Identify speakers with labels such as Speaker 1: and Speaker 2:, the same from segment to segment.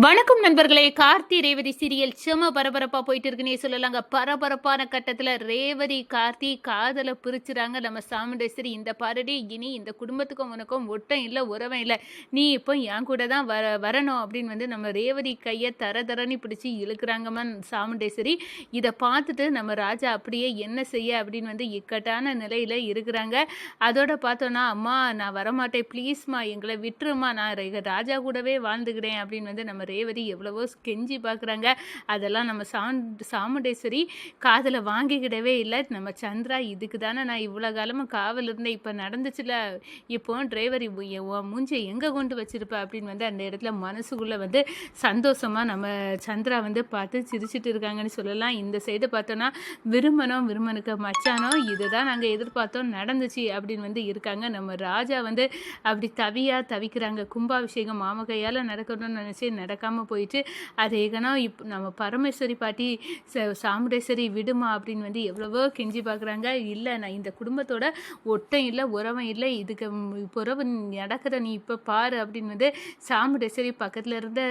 Speaker 1: வணக்கம் நண்பர்களே. கார்த்தி ரேவதி சீரியல் செம பரபரப்பா போயிட்டு இருக்குன்னே சொல்லலாங்க. பரபரப்பான கட்டத்துல ரேவதி கார்த்தி காதலை பிரிச்சுறாங்க. நம்ம சாமுண்டேஸ்வரி இந்த பாரடி இனி இந்த குடும்பத்துக்கும் உனக்கும் ஒட்டம் இல்லை உறவம் இல்லை. நீ இப்போ என் கூட தான் வர வரணும் அப்படின்னு வந்து நம்ம ரேவதி கையை தர தரன்னு பிடிச்சி இழுக்கிறாங்கம்மா சாமுண்டேஸ்வரி. இதை பார்த்துட்டு நம்ம ராஜா அப்படியே என்ன செய்ய அப்படின்னு வந்து இக்கட்டான நிலையில இருக்கிறாங்க. அதோட பார்த்தோன்னா அம்மா நான் வரமாட்டேன். ப்ளீஸ்மா எங்களை விட்டுருமா நான் ராஜா கூடவே வாழ்ந்துக்கிறேன். அப்படின்னு வந்து நம்ம ரேவதி எவ்வளவோ கெஞ்சி பார்க்குறாங்க. அதெல்லாம் நம்ம சாண்ட் சாமுண்டேஸ்வரி காதில் வாங்கிக்கிடவே இல்லை. நம்ம சந்திரா இதுக்கு தானே நான் இவ்வளோ காலமாக காவல் இருந்தேன். இப்போ நடந்துச்சுல. இப்போ டிரைவர் மூஞ்சை எங்கே கொண்டு வச்சிருப்ப? அப்படின்னு வந்து அந்த இடத்துல மனசுக்குள்ளே வந்து சந்தோஷமாக நம்ம சந்திரா வந்து பார்த்து சிரிச்சிட்டு இருக்காங்கன்னு சொல்லலாம். இந்த சைடு பார்த்தோன்னா விரும்பணும் விரும்பனுக்கு மச்சானோ இதுதான் நாங்கள் எதிர்பார்த்தோம் நடந்துச்சு அப்படின்னு வந்து இருக்காங்க. நம்ம ராஜா வந்து அப்படி தவியாக தவிக்கிறாங்க. கும்பாபிஷேகம் மாமகையால் நடக்கணும்னு நினச்சி நடக்காமல் போயிட்டு அது ஏகனா இப் நம்ம பரமேஸ்வரி பாட்டி ச- சாமுண்டேஸ்வரி விடுமா? அப்படின்னு வந்து எவ்வளவோ கெஞ்சி பார்க்குறாங்க இல்லை நான் இந்த குடும்பத்தோட ஒட்டம் இல்லை உறவம் இல்லை இதுக்கு உறவு நடக்கிற நீ இப்போ பாரு அப்படின்னு வந்து சாமுண்டேஸ்வரி பக்கத்தில் இருந்த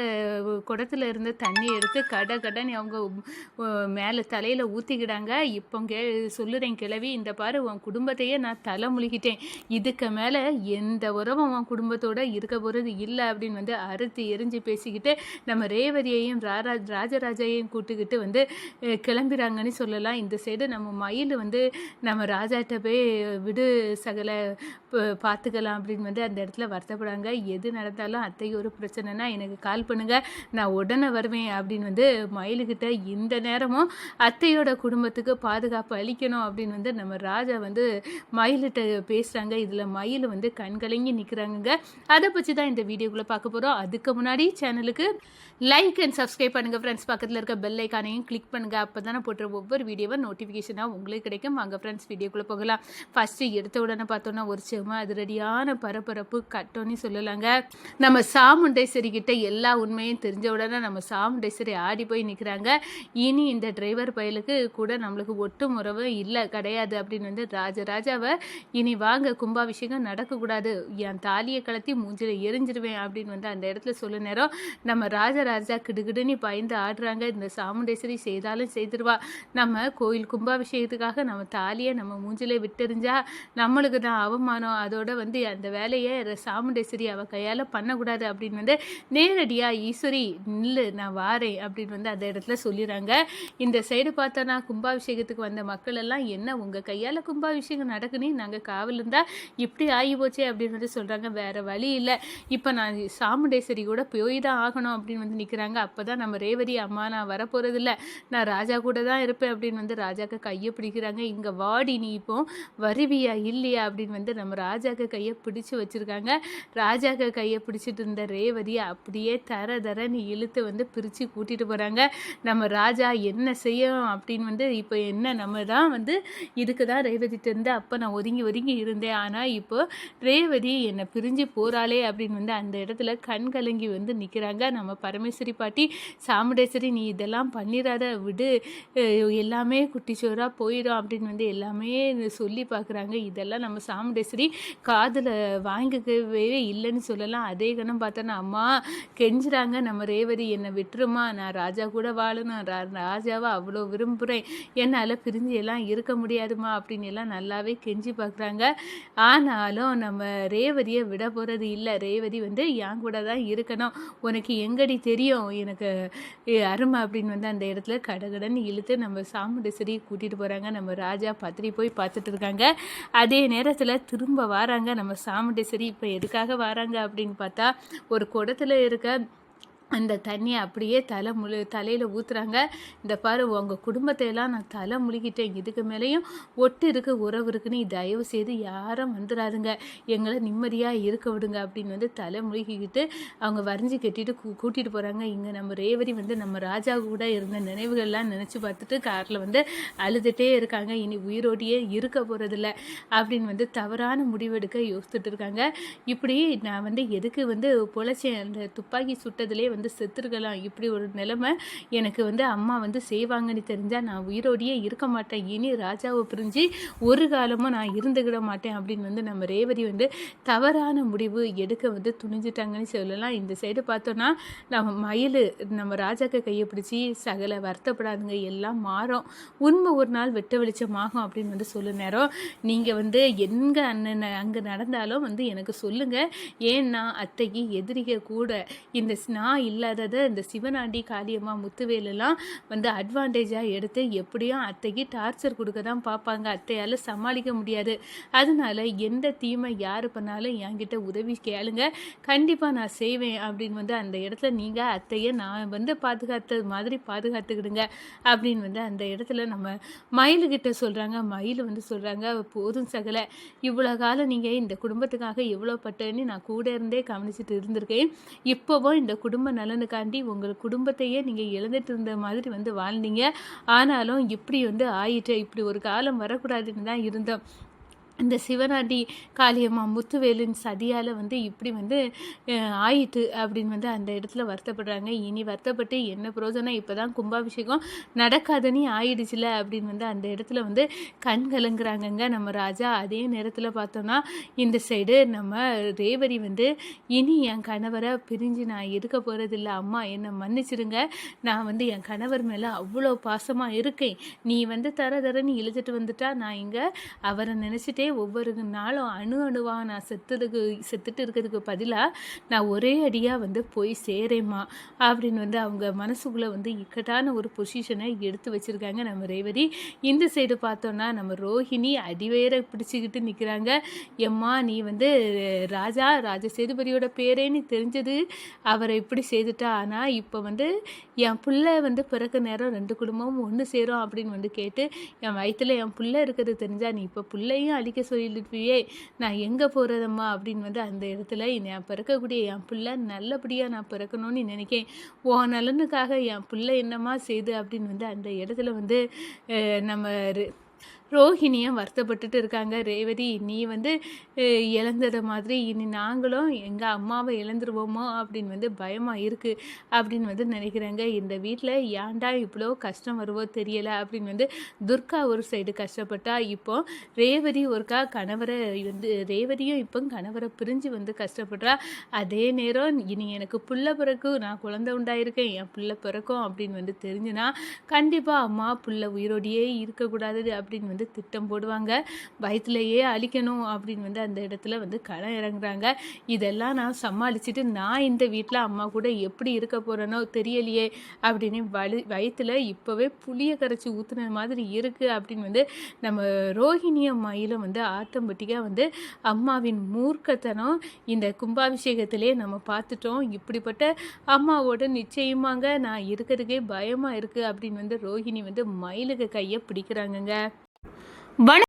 Speaker 1: குடத்துல இருந்த தண்ணி எடுத்து கட கடன்னு அவங்க மேலே தலையில் ஊற்றிக்கிடாங்க இப்போ கே சொல்லுறேன் கிளவி இந்த பாரு உன் குடும்பத்தையே நான் தலை முழுகிட்டேன். இதுக்கு மேலே எந்த உறவும் உன் குடும்பத்தோட இருக்க போகிறது இல்லை அப்படின்னு வந்து அறுத்து எரிஞ்சு பேசிக்கிட்டு நம்ம ரேவதியையும் ராரா ராஜராஜையும் கூட்டுக்கிட்டு வந்து கிளம்புறாங்கன்னு சொல்லலாம். இந்த சைடு நம்ம மயில் வந்து நம்ம ராஜாட்ட போய் விடு சகல பார்த்துக்கலாம் அப்படின்னு வந்து அந்த இடத்துல வருத்தப்படுறாங்க எது நடந்தாலும் அத்தைக்கு ஒரு பிரச்சனைனா எனக்கு கால் பண்ணுங்கள் நான் உடனே வருவேன் அப்படின்னு வந்து மயிலுக்கிட்ட இந்த நேரமும் அத்தையோட குடும்பத்துக்கு பாதுகாப்பு அளிக்கணும் அப்படின்னு வந்து நம்ம ராஜா வந்து மயிலிட்ட பேசுகிறாங்க இதில் மயில் வந்து கண்கலங்கி நிற்கிறாங்க அதை பற்றி தான் இந்த வீடியோக்குள்ளே பார்க்க போகிறோம் அதுக்கு முன்னாடி சேனலுக்கு லைக் அண்ட் சப்ஸ்கிரைப் பண்ணுங்கள் ஃப்ரெண்ட்ஸ் பக்கத்தில் இருக்க பெல் ஐக்கானையும் கிளிக் பண்ணுங்கள் அப்போ தானே போட்டுற ஒவ்வொரு வீடியோவை நோட்டிஃபிகேஷனாக உங்களுக்கு கிடைக்கும். வாங்க ஃப்ரெண்ட்ஸ் வீடியோக்குள்ளே போகலாம். ஃபஸ்ட்டு எடுத்த உடனே பார்த்தோன்னா ஒரு செம அதிரடியான பரபரப்பு கட்டோன்னு சொல்லலாங்க. நம்ம சாமுண்டேஸ்வரி கிட்ட எல்லா உண்மையும் தெரிஞ்ச உடனே நம்ம சாமுண்டேஸ்வரி ஆடி போய் நிற்கிறாங்க இனி இந்த டிரைவர் பயலுக்கு கூட நம்மளுக்கு ஒட்டும் உறவு இல்லை கிடையாது அப்படின்னு வந்து ராஜராஜாவை இனி வாங்க கும்பாபிஷேகம் நடக்கக்கூடாது. என் தாலியை கலத்தி மூஞ்சில் எரிஞ்சிருவேன் அப்படின்னு வந்து அந்த இடத்துல சொல்ல நேரம் நம்ம ராஜராஜா கிடுகிடுன்னு பயந்து ஆடுறாங்க. இந்த சாமுண்டேஸ்வரி செய்தாலும் செய்திருவா. நம்ம கோயில் கும்பாபிஷேகத்துக்காக நம்ம தாலியை நம்ம மூஞ்சிலே விட்டெறிஞ்சா நம்மளுக்கு தான் அவமானம். அதோட வந்து அந்த வேலையை சாமுண்டேஸ்வரி அவள் கையால் பண்ணக்கூடாது அப்படின்னு வந்து நேரடியாக ஈஸ்வரி நில்லு நான் வாரேன் அப்படின்னு வந்து அந்த இடத்துல சொல்லிடுறாங்க. இந்த சைடு பார்த்தோன்னா கும்பாபிஷேகத்துக்கு வந்த மக்கள் எல்லாம் என்ன உங்கள் கையால் கும்பாபிஷேகம் நடக்குன்னு நாங்கள் காவல் இருந்தால் இப்படி ஆகி போச்சே அப்படின்னு வந்து சொல்கிறாங்க வேறு வழி இல்லை. இப்போ நான் சாமுண்டேஸ்வரி கூட போய் தான் ஆகணும் அப்படின்னு வந்து நிற்கிறாங்க அப்போ தான் நம்ம ரேவதி அம்மா நான் வரப்போகிறதில்ல நான் ராஜா கூட தான் இருப்பேன் அப்படின்னு வந்து ராஜாக்கு கையை பிடிக்கிறாங்க. இங்கே வாடி நீ இப்போ வருவியா இல்லையா? அப்படின்னு வந்து நம்ம ராஜாக்க கையை பிடிச்சு வச்சுருக்காங்க. ராஜாக்க கையை பிடிச்சிட்டு இருந்த ரேவதியை அப்படியே தர தரன்னு இழுத்து வந்து பிரித்து கூட்டிகிட்டு போகிறாங்க நம்ம ராஜா என்ன செய்யணும் அப்படின்னு வந்து இப்போ என்ன நம்ம தான் வந்து இதுக்கு தான் ரேவதிட்டு இருந்து அப்போ நான் ஒதுங்கி ஒதுங்கி இருந்தேன். ஆனால் இப்போ ரேவதி என்னை பிரிஞ்சு போகிறாளே அப்படின்னு வந்து அந்த இடத்துல கண் கலங்கி வந்து நிற்கிறாங்க நம்ம பரமேஸ்வரி பாட்டி சாமுண்டேஸ்வரி நீ இதெல்லாம் பண்ணிடாத விடு. எல்லாமே குட்டிச்சோராக போயிடும் அப்படின்னு வந்து எல்லாமே சொல்லி பார்க்குறாங்க. இதெல்லாம் நம்ம சாமுண்டேஸ்வரி காதில் வாங்கிக்கவே இல்லைன்னு சொல்லலாம். அதே கணம் பார்த்தோன்னா அம்மா கெஞ்சுறாங்க. நம்ம ரேவதி என்னை விட்டுருமா? நான் ராஜா கூட வாழணும். ரா- ராஜாவை அவ்வளோ விரும்புகிறேன் என்னால் பிரிஞ்சு எல்லாம் இருக்க முடியாதுமா அப்படின்னு எல்லாம் நல்லாவே கெஞ்சி பார்க்குறாங்க. ஆனாலும் நம்ம ரேவதியை விட போகிறது இல்லை. ரேவதி வந்து என் கூட தான் இருக்கணும். உனக்கு எங்கடி தெரியும்? எனக்கு அருமை அப்படின்னு வந்து அந்த இடத்துல கடகடன்னு இழுத்து நம்ம சாமுண்டேஸ்வரி கூட்டிகிட்டு போகிறாங்க நம்ம ராஜா பத்திரி போய் பார்த்துட்டு இருக்காங்க. அதே நேரத்தில் திரும்ப வராங்க. நம்ம சாமுண்டேஸ்வரி இப்போ எதுக்காக வராங்க அப்படின்னு பார்த்தா ஒரு குடத்தில் இருக்க அந்த தண்ணியை அப்படியே தலை முழு தலையில் ஊற்றுறாங்க இந்த பாரு உங்கள் குடும்பத்தை எல்லாம் நான் தலை முழுகிட்டேன். இதுக்கு மேலேயும் ஒட்டு இருக்கு உறவு இருக்குன்னு தயவு செய்து யாரும் வந்துடாதுங்க எங்களை நிம்மதியாக இருக்க விடுங்க அப்படின்னு வந்து தலை முழுகிக்கிட்டு அவங்க வரைஞ்சி கட்டிட்டு கூ கூட்டிகிட்டு போகிறாங்க இங்கே நம்ம ரேவதி வந்து நம்ம ராஜா கூட இருந்த நினைவுகள்லாம் நினச்சி பார்த்துட்டு காரில் வந்து அழுதுகிட்டே இருக்காங்க. இனி உயிரோடையே இருக்க போகிறதில்ல அப்படின்னு வந்து தவறான முடிவெடுக்க யோசித்துட்டு இருக்காங்க. இப்படி நான் வந்து எதுக்கு வந்து பொழைச்சேன் அந்த துப்பாக்கி சுட்டதுலேயே வந்து வந்து செத்துருக்கலாம். இப்படி ஒரு நிலைமை எனக்கு வந்து அம்மா வந்து செய்வாங்கன்னு தெரிஞ்சால் நான் உயிரோடையே இருக்க மாட்டேன். இனி ராஜாவை பிரிஞ்சு ஒரு காலமும் நான் இருந்துக்கிட மாட்டேன் அப்படின்னு வந்து நம்ம ரேவதி வந்து தவறான முடிவு எடுக்க வந்து துணிஞ்சிட்டாங்கன்னு சொல்லலாம். இந்த சைடு பார்த்தோன்னா நம்ம மயில் நம்ம ராஜாக்கு கையை பிடிச்சி சகல வருத்தப்படாதுங்க எல்லாம் மாறும். உண்மை ஒரு நாள் வெட்ட வெளிச்சமாகும் அப்படின்னு வந்து சொல்ல நேரம். நீங்கள் வந்து எங்கே அண்ணன் அங்கே நடந்தாலும் வந்து எனக்கு சொல்லுங்கள் ஏன்னா அத்தைக்கு எதிரிக கூட இந்த ஸ்- நான் இல்லாததை இந்த சிவனாண்டி காளியம்மா முத்துவேலெல்லாம் வந்து அட்வான்டேஜாக எடுத்து எப்படியும் அத்தைக்கு டார்ச்சர் கொடுக்க தான் பார்ப்பாங்க. அத்தையால் சமாளிக்க முடியாது. அதனால எந்த தீமை யார் பண்ணாலும் என்கிட்ட உதவி கேளுங்க. கண்டிப்பாக நான் செய்வேன் அப்படின்னு வந்து அந்த இடத்துல நீங்கள் அத்தையை நான் வந்து பாதுகாத்தது மாதிரி பாதுகாத்துக்கிடுங்க அப்படின்னு வந்து அந்த இடத்துல நம்ம மயிலுக்கிட்ட சொல்கிறாங்க மயில் வந்து சொல்கிறாங்க போதும் சகலை. இவ்வளோ காலம் நீங்கள் இந்த குடும்பத்துக்காக எவ்வளோ பட்டேன்னு நான் கூட இருந்தே கவனிச்சுட்டு இருந்திருக்கேன். இப்போவும் இந்த குடும்ப நலனுக்காண்டி உங்கள் குடும்பத்தையே நீங்கள் இழந்துட்டு இருந்த மாதிரி வந்து வாழ்ந்தீங்க. ஆனாலும் இப்படி வந்து ஆயிட்டு இப்படி ஒரு காலம் வரக்கூடாதுன்னு தான் இருந்தோம். இந்த சிவனாண்டி காளியம்மா முத்துவேலின் சதியால் வந்து இப்படி வந்து ஆயிட்டு அப்படின்னு வந்து அந்த இடத்துல வருத்தப்படுறாங்க. இனி வருத்தப்பட்டு என்ன பிரோஜனம் இப்போ தான் கும்பாபிஷேகம் நடக்காதனி ஆயிடுச்சுல அப்படின்னு வந்து அந்த இடத்துல வந்து கண் கலங்குறாங்கங்க நம்ம ராஜா. அதே நேரத்தில் பார்த்தோன்னா இந்த சைடு நம்ம ரேவதி வந்து இனி என் கணவரை பிரிஞ்சு நான் இருக்க போகிறதில்ல அம்மா என்னை மன்னிச்சிடுங்க நான் வந்து என் கணவர் மேலே அவ்வளோ பாசமாக இருக்கேன். நீ வந்து தர தரன்னு இழுத்துட்டு வந்துட்டா நான் இங்கே அவரை நினச்சிட்டு ஒவ்வொரு நாளும் அணு அணுவாக நான் செத்துறதுக்கு செத்துட்டு இருக்கிறதுக்கு பதிலாக நான் ஒரே அடியாக வந்து போய் சேரேம்மா அப்படின்னு வந்து அவங்க மனசுக்குள்ளே வந்து இக்கட்டான ஒரு பொசிஷனை எடுத்து வச்சுருக்காங்க நம்ம ரேவதி. இந்த சைடு பார்த்தோன்னா நம்ம ரோஹிணி அடிவேர பிடிச்சிக்கிட்டு நிற்கிறாங்க எம்மா நீ வந்து ராஜா ராஜ சேதுபதியோட பேரேன்னு தெரிஞ்சது அவரை இப்படி செய்துட்டா. ஆனால் இப்போ வந்து என் பிள்ளை வந்து பிறக்க நேரம் ரெண்டு குடும்பமும் ஒன்று சேரும் அப்படின்னு வந்து கேட்டு என் வயிற்றில் என் பிள்ளை இருக்கிறது தெரிஞ்சா நீ இப்போ பிள்ளையும் அழி படிக்க சொல்லியிருப்பியே நான் எங்கே போகிறதம்மா அப்படின்னு வந்து அந்த இடத்துல நான் பிறக்கக்கூடிய என் பிள்ளை நல்லபடியாக நான் பிறக்கணும்னு நினைக்கேன். ஓ நலனுக்காக என் பிள்ளை என்னம்மா செய்து? அப்படின்னு வந்து அந்த இடத்துல வந்து நம்ம ரோஹிணியும் வருத்தப்பட்டுட்டு இருக்காங்க. ரேவதி நீ வந்து இழந்தது இழந்தத மாதிரி இனி நாங்களும் எங்கள் அம்மாவை இழந்துருவோமோ அப்படின்னு வந்து பயமாக இருக்குது அப்படின்னு வந்து நினைக்கிறாங்க. இந்த வீட்டில் ஏன்டா இவ்வளோ கஷ்டம் வருவோ தெரியலை அப்படின்னு வந்து துர்கா ஒரு சைடு கஷ்டப்பட்டா. இப்போ ரேவதி ஒருக்கா கணவரை வந்து ரேவதியும் இப்போ கணவரை பிரிஞ்சு வந்து கஷ்டப்படுறா. அதே நேரம் இனி எனக்கு புள்ள பிறக்கும் நான் குழந்தை உண்டாயிருக்கேன் என் புள்ள பிறக்கும் அப்படின்னு வந்து தெரிஞ்சுனா கண்டிப்பாக அம்மா புள்ள உயிரோடையே இருக்கக்கூடாது அப்படின்னு வந்து திட்டம் போடுவாங்க. வயிற்றுலையே அழிக்கணும் அப்படின்னு வந்து அந்த இடத்துல வந்து களம் இறங்குறாங்க. இதெல்லாம் நான் சமாளிச்சுட்டு நான் இந்த வீட்டில் அம்மா கூட எப்படி இருக்க போகிறேனோ தெரியலையே அப்படின்னு வலி வயிற்றுல இப்போவே புளிய கரைச்சி ஊற்றுன மாதிரி இருக்குது அப்படின்னு வந்து நம்ம ரோஹிணி அம்மாயில வந்து ஆட்டோமேட்டிக்காக வந்து அம்மாவின் மூர்க்கத்தனம் இந்த கும்பாபிஷேகத்திலே நம்ம பார்த்துட்டோம். இப்படிப்பட்ட அம்மாவோட நிச்சயமாங்க நான் இருக்கிறதுக்கே பயமாக இருக்குது அப்படின்னு வந்து ரோஹிணி வந்து மயிலுக்கு கையை பிடிக்கிறாங்கங்க.
Speaker 2: வணக்கம்.